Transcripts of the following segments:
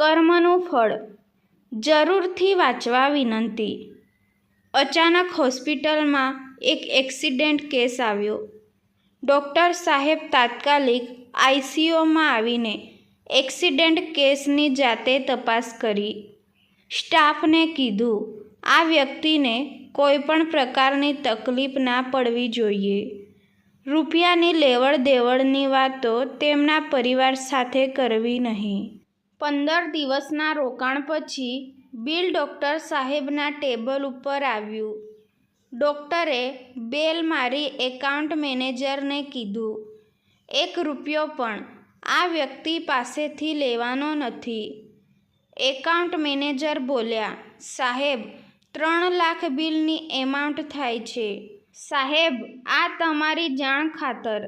કર્મનું ફળ. જરૂરથી વાંચવા વિનંતી. અચાનક હોસ્પિટલમાં એક એક્સિડન્ટ કેસ આવ્યો. ડૉક્ટર સાહેબ તાત્કાલિક આઈસીયુમાં આવીને એક્સિડન્ટ કેસની જાતે તપાસ કરી. સ્ટાફને કીધું, આ વ્યક્તિને કોઈ પણ પ્રકારની તકલીફ ના પડવી જોઈએ. રૂપિયાની લેવડ દેવડની વાતો તેમના પરિવાર સાથે કરવી નહીં. પંદર દિવસના રોકાણ પછી બિલ ડૉક્ટર સાહેબના ટેબલ ઉપર આવ્યું. ડૉક્ટરે બેલ મારી એકાઉન્ટ મેનેજરને કીધું, એક રૂપિયો પણ આ વ્યક્તિ પાસેથી લેવાનો નથી. એકાઉન્ટ મેનેજર બોલ્યા, સાહેબ, ત્રણ લાખ બિલની એમાઉન્ટ થાય છે. સાહેબ, આ તમારી જાણ ખાતર.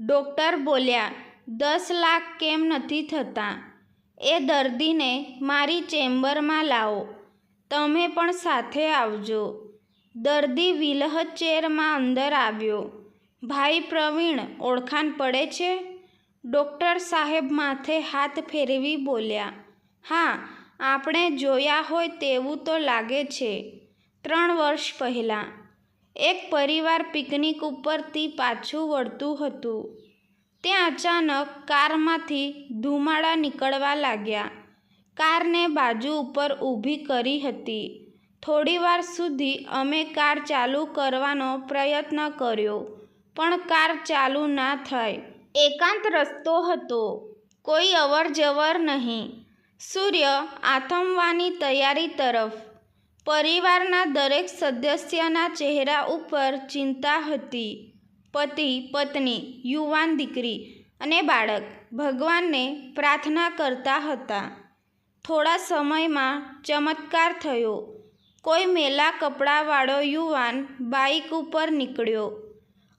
ડૉક્ટર બોલ્યા, દસ લાખ કેમ નથી થતા? એ દર્દીને મારી ચેમ્બરમાં લાવો. તમે પણ સાથે આવજો. દર્દી વ્હીલચેરમાં અંદર આવ્યો. ભાઈ પ્રવીણ ઓળખાણ પડે છે? ડૉક્ટર સાહેબ માથે હાથ ફેરવી બોલ્યા. હા, આપણે જોયા હોય તેવું તો લાગે છે. ત્રણ વર્ષ પહેલાં. એક પરિવાર પિકનિક ઉપરથી પાછું વળતું હતું. ત્યાં અચાનક કારમાંથી ધુમાડા નીકળવા લાગ્યા. કારને બાજુ ઉપર ઊભી કરી હતી. થોડીવાર સુધી અમે કાર ચાલુ કરવાનો પ્રયત્ન કર્યો, પણ કાર ચાલુ ના થઈ એકાંત રસ્તો હતો. કોઈ અવર જવર નહીં. સૂર્ય આથમવાની તૈયારી તરફ. પરિવારના દરેક સદસ્યના ચહેરા ઉપર ચિંતા હતી. પતિ, પત્ની, યુવાન દીકરી અને બાળક ભગવાનને પ્રાર્થના કરતા હતા. થોડા સમયમાં ચમત્કાર થયો. કોઈ મેલા કપડાવાળો યુવાન બાઇક ઉપર નીકળ્યો.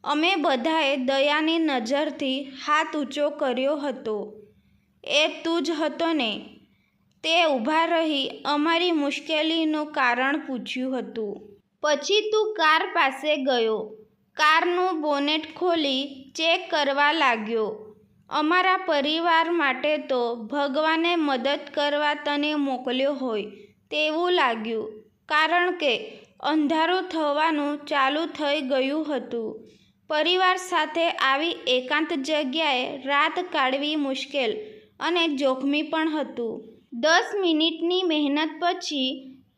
અમે બધાએ દયાની નજરથી હાથ ઊંચો કર્યો હતો. એ તું જ હતો ને? તે ઊભા રહી અમારી મુશ્કેલીનું કારણ પૂછ્યું હતું. પછી તું કાર પાસે ગયો. કારનું બોનેટ ખોલી ચેક કરવા લાગ્યો. અમારા પરિવાર માટે તો ભગવાને મદદ કરવા તને મોકલ્યો હોય તેવું લાગ્યું, કારણ કે અંધારું થવાનું ચાલુ થઈ ગયું હતું. પરિવાર સાથે આવી એકાંત જગ્યાએ રાત કાઢવી મુશ્કેલ અને જોખમી પણ હતું. દસ મિનિટની મહેનત પછી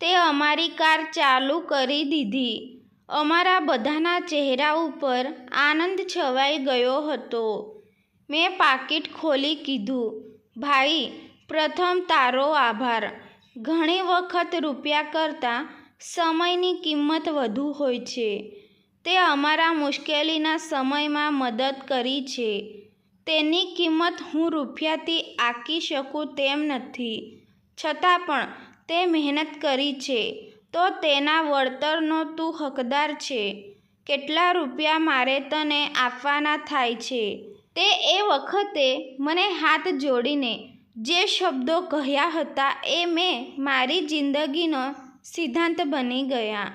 તે અમારી કાર ચાલુ કરી દીધી. અમારા બધાના ચહેરા ઉપર આનંદ છવાઈ ગયો હતો. મેં પાકીટ ખોલી કીધું, ભાઈ, પ્રથમ તારો આભાર. ઘણી વખત રૂપિયા કરતાં સમયની કિંમત વધુ હોય છે. તે અમારા મુશ્કેલીના સમયમાં મદદ કરી છે. તેની કિંમત હું રૂપિયાથી આંકી શકું તેમ નથી. છતાં પણ તે મહેનત કરી છે. તો તેના વળતરનો તું હકદાર છે. કેટલા રૂપિયા મારે તને આપવાના થાય છે? તે એ વખતે મને હાથ જોડીને જે શબ્દો કહ્યા હતા એ મેં મારી જિંદગીનો સિદ્ધાંત બની ગયા.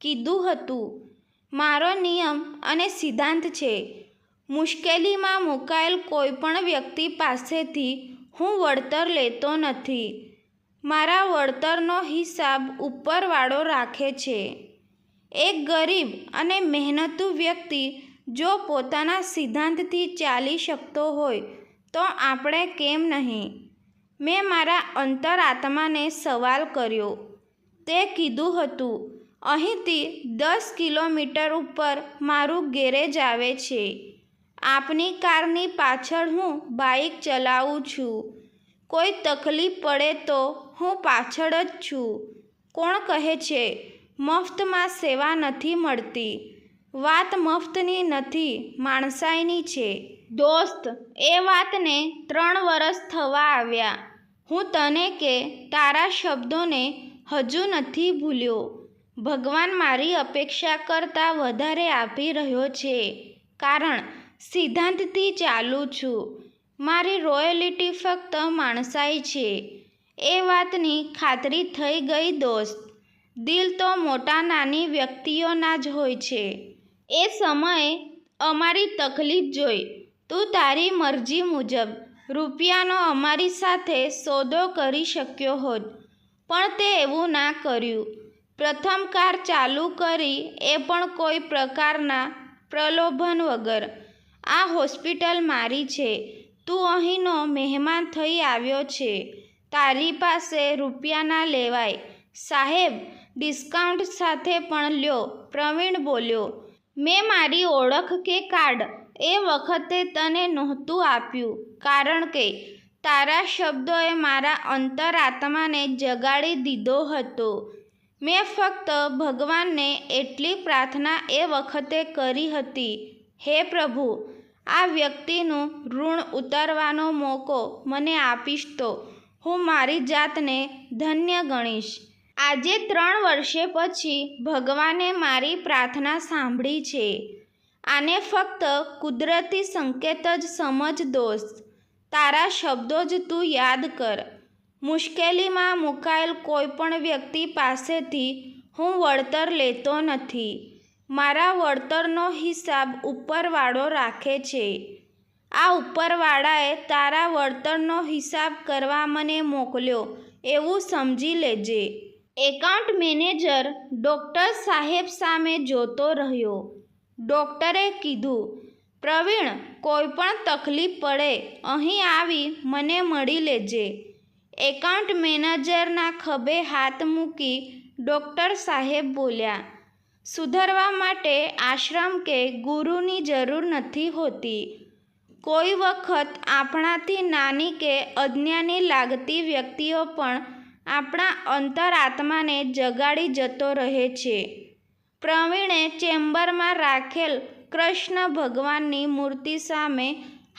કીધું હતું, મારો નિયમ અને સિદ્ધાંત છે. મુશ્કેલીમાં મુકાયેલ કોઈપણ વ્યક્તિ પાસેથી હું વળતર લેતો નથી. મારા વળતરનો હિસાબ ઉપરવાળો રાખે છે. એક ગરીબ અને મહેનતુ વ્યક્તિ જો પોતાના સિદ્ધાંતથી ચાલી શકતો હોય, તો આપણે કેમ નહીં? મેં મારા અંતરાત્માને સવાલ કર્યો. તે કીધું હતું, અહીંથી દસ કિલોમીટર ઉપર મારું ગેરેજ આવે છે. આપની કારની પાછળ હું બાઇક ચલાવું છું. કોઈ તકલીફ પડે તો હું પાછળ જ છું. કોણ કહે છે, મફતમાં સેવા નથી મળતી. વાત મફતની નથી, માણસાઈની છે. દોસ્ત, એ વાતને ત્રણ વરસ થવા આવ્યા. હું તને કે, તારા શબ્દોને હજુ નથી ભૂલ્યો. ભગવાન મારી અપેક્ષા કરતાં વધારે આપી રહ્યો છે. કારણ, સિદ્ધાંતથી ચાલું છું. મારી રોયલિટી ફક્ત માણસાઈ છે. એ વાતની ખાતરી થઈ ગઈ દોસ્ત. દિલ તો મોટા નાની વ્યક્તિઓના જ હોય છે. એ સમયે અમારી તકલીફ જોઈ. તું તારી મરજી મુજબ રૂપિયાનો અમારી સાથે સોદો કરી શક્યો હોત. પણ તે એવું ના કર્યું. પ્રથમ કાર ચાલુ કરી એ પણ કોઈ પ્રકારના પ્રલોભન વગર. આ હોસ્પિટલ મારી છે. તું અહીંનો મહેમાન થઈ આવ્યો છે. તારી પાસે રૂપિયા ના લેવાય. સાહેબ, ડિસ્કાઉન્ટ સાથે પણ લ્યો. પ્રવીણ બોલ્યો, મેં મારી ઓળખ કે કાર્ડ એ વખતે તને નહોતું આપ્યું. કારણ કે તારા શબ્દોએ મારા અંતરાત્માને જગાડી દીધો હતો. મેં ફક્ત ભગવાનને એટલી પ્રાર્થના એ વખતે કરી હતી. હે પ્રભુ આ વ્યક્તિનું ઋણ ઉતારવાનો મોકો મને આપીશ તો. હું મારી જાતને ધન્ય ગણીશ. આજે ત્રણ વર્ષે પછી ભગવાને મારી પ્રાર્થના સાંભળી છે. આને ફક્ત કુદરતી સંકેત જ સમજ દોસ્ત તારા શબ્દો જ તું યાદ કર. મુશ્કેલીમાં મુકાયેલ કોઈપણ વ્યક્તિ પાસેથી હું વળતર લેતો નથી. મારા વળતરનો હિસાબ ઉપરવાળો રાખે છે. આ ઉપરવાળાએ તારા વળતરનો હિસાબ કરવા મને મોકલ્યો, એવું સમજી લેજે. એકાઉન્ટ મેનેજર ડૉક્ટર સાહેબ સામે જોતો રહ્યો. ડૉક્ટરે કીધું, પ્રવીણ કોઈ પણ તકલીફ પડે, અહીં આવી મને મળી લેજે. એકાઉન્ટ મેનેજરના ખભે હાથ મૂકી ડૉક્ટર સાહેબ બોલ્યા સુધરવા માટે આશ્રમ કે ગુરુની જરૂર નથી હોતી. કોઈ વખત આપણાથી નાની કે અજ્ઞાની લાગતી વ્યક્તિઓ પણ આપણા અંતરાત્માને જગાડી જતો રહે છે. પ્રવીણે ચેમ્બરમાં રાખેલ કૃષ્ણ ભગવાનની મૂર્તિ સામે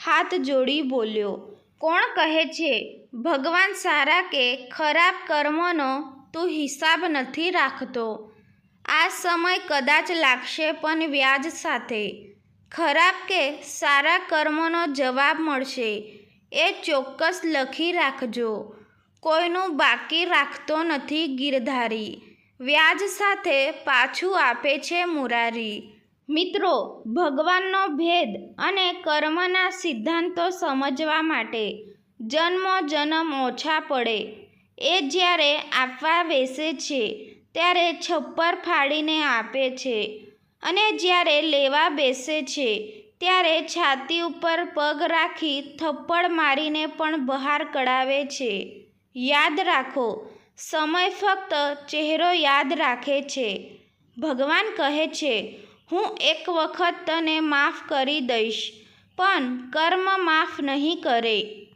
હાથ જોડી બોલ્યો, કોણ કહે છે? ભગવાન સારા કે ખરાબ કર્મનો તું હિસાબ નથી રાખતો. આ સમય કદાચ લાગશે પણ વ્યાજ સાથે. ખરાબ કે સારા કર્મનો જવાબ મળશે. એ ચોક્કસ લખી રાખજો. કોઈનું બાકી રાખતો નથી ગીરધારી. વ્યાજ સાથે પાછું આપે છે મુરારી. મિત્રો, ભગવાનનો ભેદ અને કર્મના સિદ્ધાંતો સમજવા માટે જન્મો જન્મ ઓછા પડે. એ જ્યારે આપવા બેસે છે ત્યારે છપ્પર ફાડીને આપે છે અને જ્યારે લેવા બેસે છે, ત્યારે છાતી ઉપર પગ રાખી થપ્પડ મારીને પણ બહાર કઢાવે છે. યાદ રાખો, સમય ફક્ત ચહેરો યાદ રાખે છે. ભગવાન કહે છે, હું એક વખત તને માફ કરી દઈશ, પણ કર્મ માફ નહીં કરે.